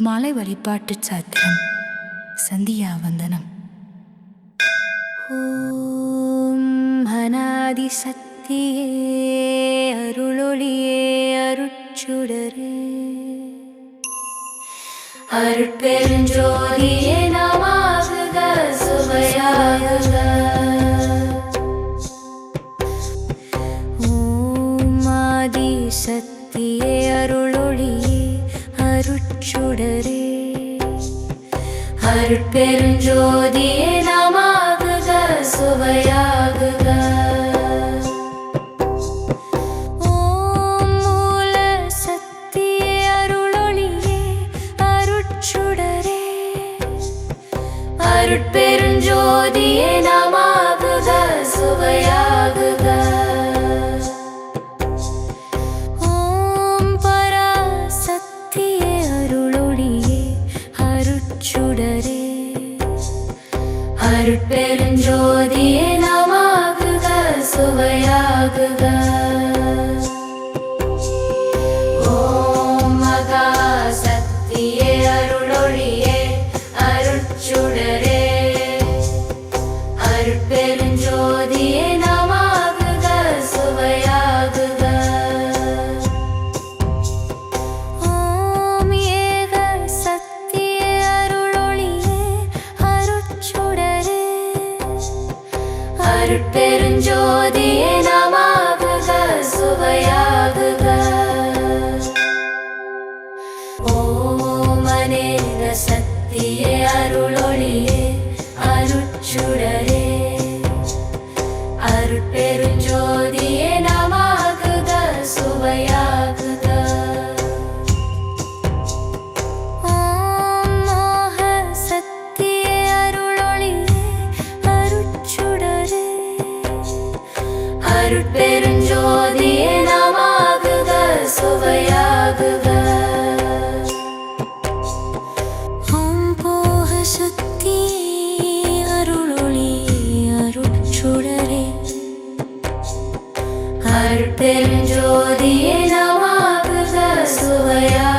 மலை வழிபாட்டு சாத்திரம். சந்தியா வந்தனம். ஓம் அநாதி சக்தியே அருளொளியே அருட்சுடரே. அருட்பெருஞ்சோதியே பெருஞ்சோதியே நாமாகுக சுவையாகுக ஓம் மூல சக்தி அருளொளியே அருட்சுடரே அருட்பெருஞ்சோதியே நாமாகுக சுவையாகுக அருட்சுடரே அருட்பெருஞ்சோதியே நாமாகுக சுவையாகுக ஓம் ஏக சத்திய அருளொளியே அருட்சுடரே அருட்பெருஞ்சோதியே அருட்பெருஞ்சோதியே நமாக சுவையா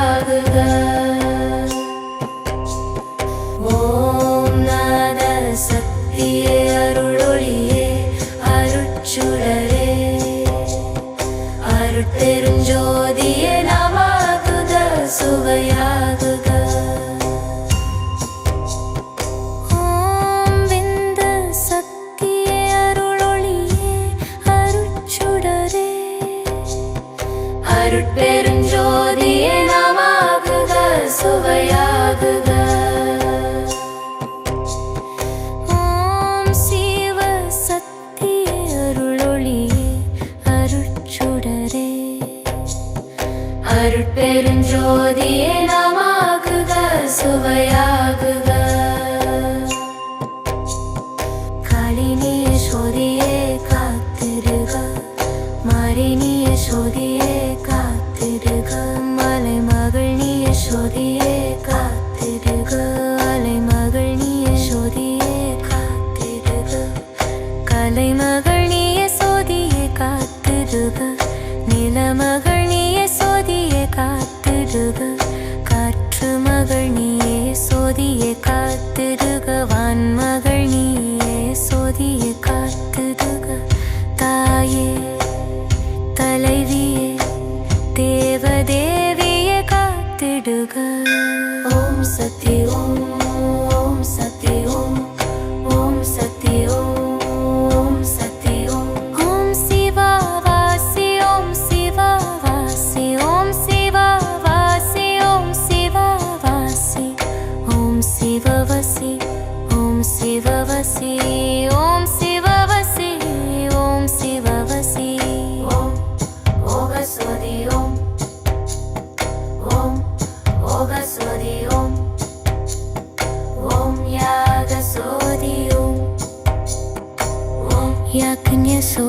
அருட்பெருஞ்சோதியே நாமாகுக சுவையாகுக களினி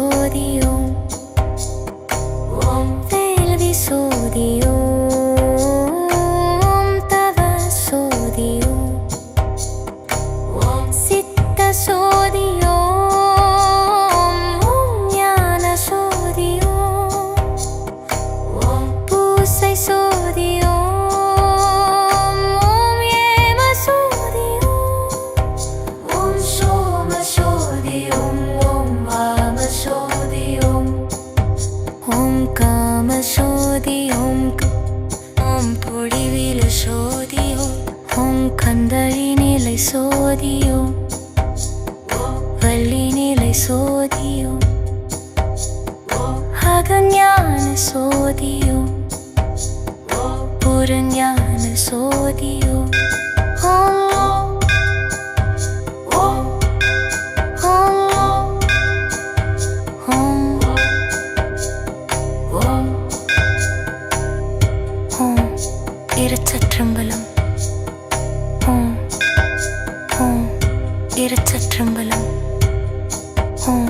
சோதியோம். ஓம் வேல்வி சோதியோம். சோதியோ அகஞான சோதியோ புறஞான சோதியோ ஓம் ஓம் ஓம் ஓம் ஓம் ஓம் இருச்சற்றம்பலம் ஓம் ஓம் இருச்சற்றம்பலம் ஓம்